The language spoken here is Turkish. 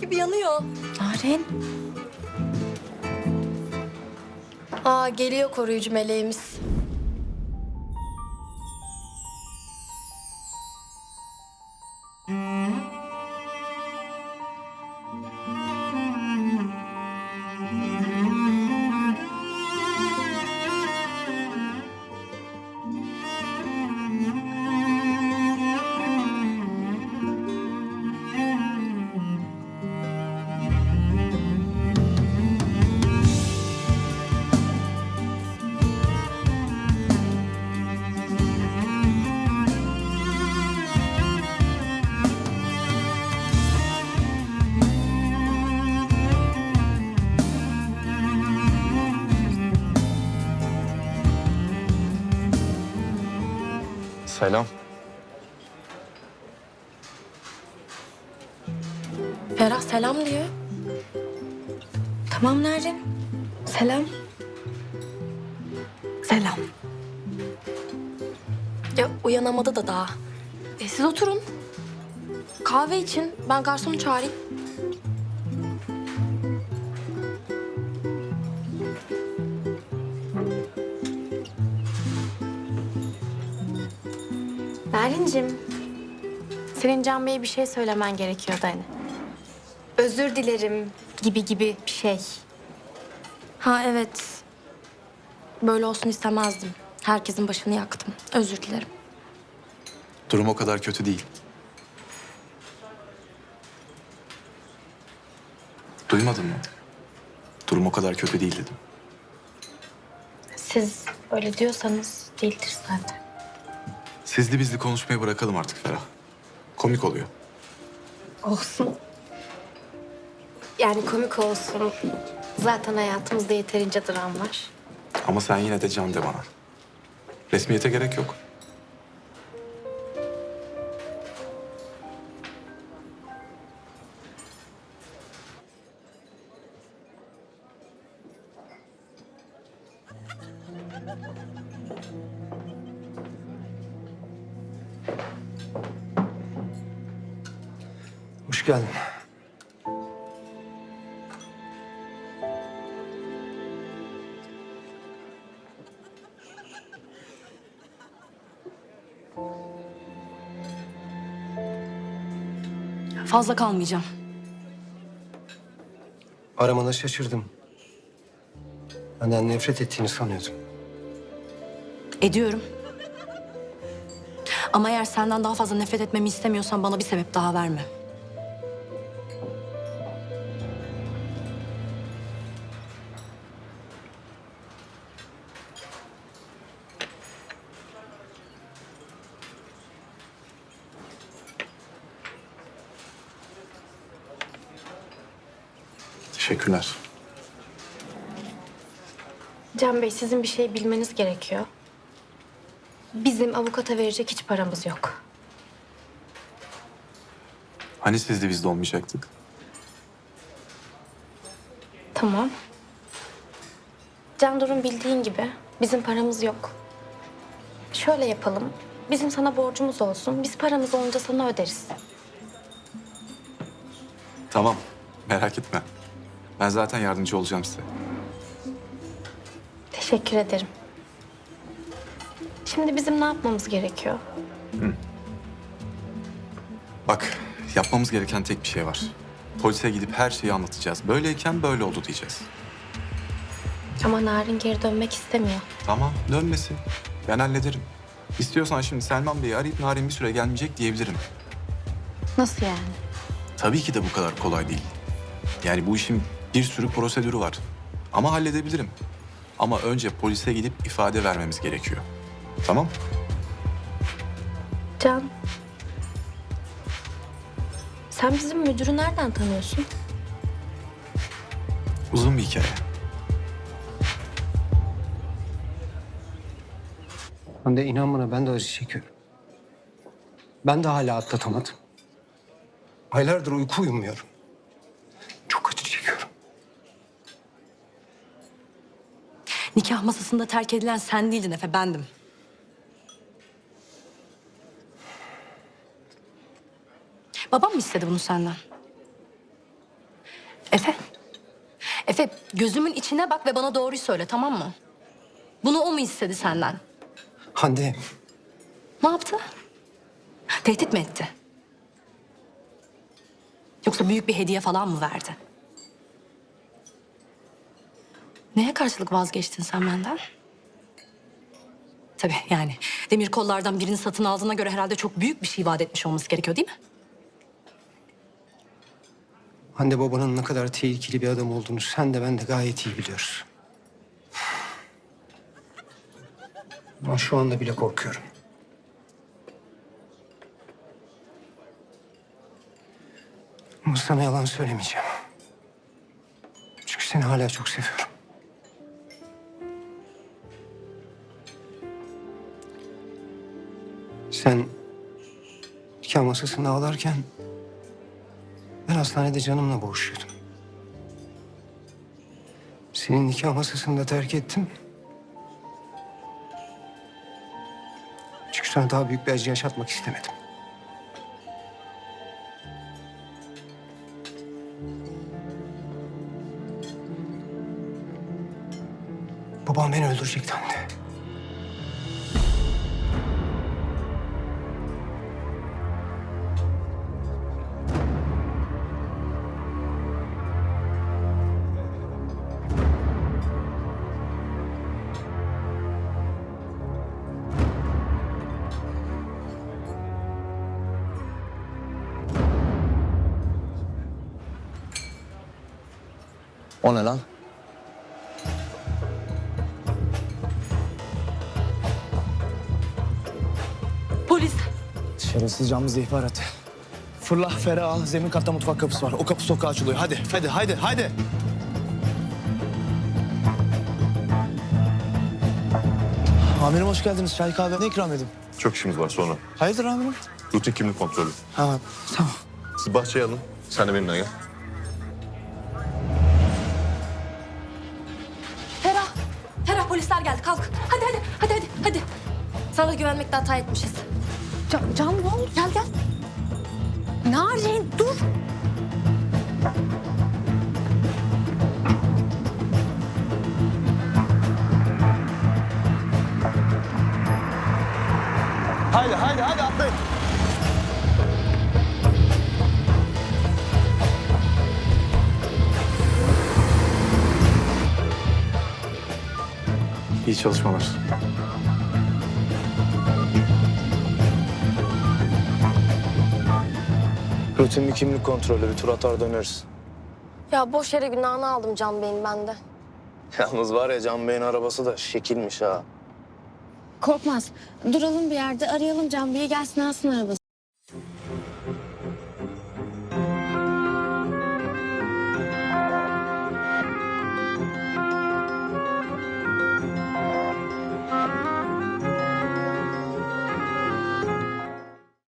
gibi yanıyor. Narin. Aa geliyor koruyucu meleğimiz. Selam. Ferah selam diyor. Tamam Narin. Selam. Selam. Ya uyanamadı da daha. E, siz oturun. Kahve için ben garsonu çağırayım. Narincim. Senin Can Bey'e bir şey söylemen gerekiyordu hani. Özür dilerim gibi gibi bir şey. Ha evet. Böyle olsun istemezdim. Herkesin başını yaktım. Özür dilerim. Durum o kadar kötü değil. Duymadın mı? Durum o kadar kötü değil dedim. Siz öyle diyorsanız değildir zaten. Sizli bizli konuşmayı bırakalım artık Ferah. Komik oluyor. Olsun. Yani komik olsun. Zaten hayatımızda yeterince dram var. Ama sen yine de can de bana. Resmiyete gerek yok. Hoş geldin. Fazla kalmayacağım. Aramana şaşırdım. Benden nefret ettiğini sanıyordum. Ediyorum. Ama eğer senden daha fazla nefret etmemi istemiyorsan bana bir sebep daha verme. Teşekkürler. Can Bey sizin bir şey bilmeniz gerekiyor. Bizim avukata verecek hiç paramız yok. Hani sizli bizli olmayacaktık? Tamam. Can Durun bildiğin gibi bizim paramız yok. Şöyle yapalım. Bizim sana borcumuz olsun. Biz paramız olunca sana öderiz. Tamam. Merak etme. Ben zaten yardımcı olacağım size. Teşekkür ederim. Şimdi bizim ne yapmamız gerekiyor? Bak, yapmamız gereken tek bir şey var. Polise gidip her şeyi anlatacağız. Böyleyken böyle oldu diyeceğiz. Ama Narin geri dönmek istemiyor. Tamam, dönmesin. Ben hallederim. İstiyorsan şimdi Selman Bey'i arayıp Narin bir süre gelmeyecek diyebilirim. Nasıl yani? Tabii ki de bu kadar kolay değil. Yani bu işin bir sürü prosedürü var. Ama halledebilirim. Ama önce polise gidip ifade vermemiz gerekiyor. Tamam? Can. Sen bizim müdürü nereden tanıyorsun? Uzun bir hikaye. Hande inan bana ben de acı çekiyorum. Ben de hala atlatamadım. Aylardır uyku uyumuyorum. Çok acı çekiyorum. Nikah masasında terk edilen sen değildin Efe, bendim. Babam mı istedi bunu senden? Efe. Efe gözümün içine bak ve bana doğruyu söyle tamam mı? Bunu o mu istedi senden? Hande Ne yaptı? Tehdit mi etti? Yoksa büyük bir hediye falan mı verdi? Neye karşılık vazgeçtin sen benden? Tabii yani demir kollardan birini satın aldığına göre herhalde çok büyük bir şey vaat etmiş olması gerekiyor değil mi? Hande babanın ne kadar tehlikeli bir adam olduğunu sen de ben de gayet iyi biliyoruz. Ama şu anda bile korkuyorum. Ama sana yalan söylemeyeceğim. Çünkü seni hala çok seviyorum. Sen nikah masasında ağlarken ben hastanede canımla boğuşuyordum. Senin nikah masasında terk ettim. Çünkü sana daha büyük bir acı yaşatmak istemedim. Babam beni öldürecekti anne. O ne lan? Polis. Şerefsiz camımızda ihbarat. Fırla Ferah al. Zemin katta mutfak kapısı var. O kapı sokağa açılıyor. Hadi, hadi, hadi, hadi. Amirim hoş geldiniz. Çay kahve ne ikram edeyim? Çok işimiz var sonra. Hayırdır amirim? Rutin kimlik kontrolü. Ha, tamam. Siz bahçeye alın. Sen de benimle gel. Sana güvenmekte hata etmişiz. Can, Can ne oldu? Gel gel. Narin dur. Haydi, haydi, haydi atlayın. İyi çalışmalar. Rutin bir kimlik kontrolü, bir tur atar döneriz. Ya boş yere günahını aldım Can Bey'in bende. Yalnız var ya Can Bey'in arabası da şekilmiş ha. Korkmaz. Duralım bir yerde arayalım Can Bey'i gelsin alsın arabası.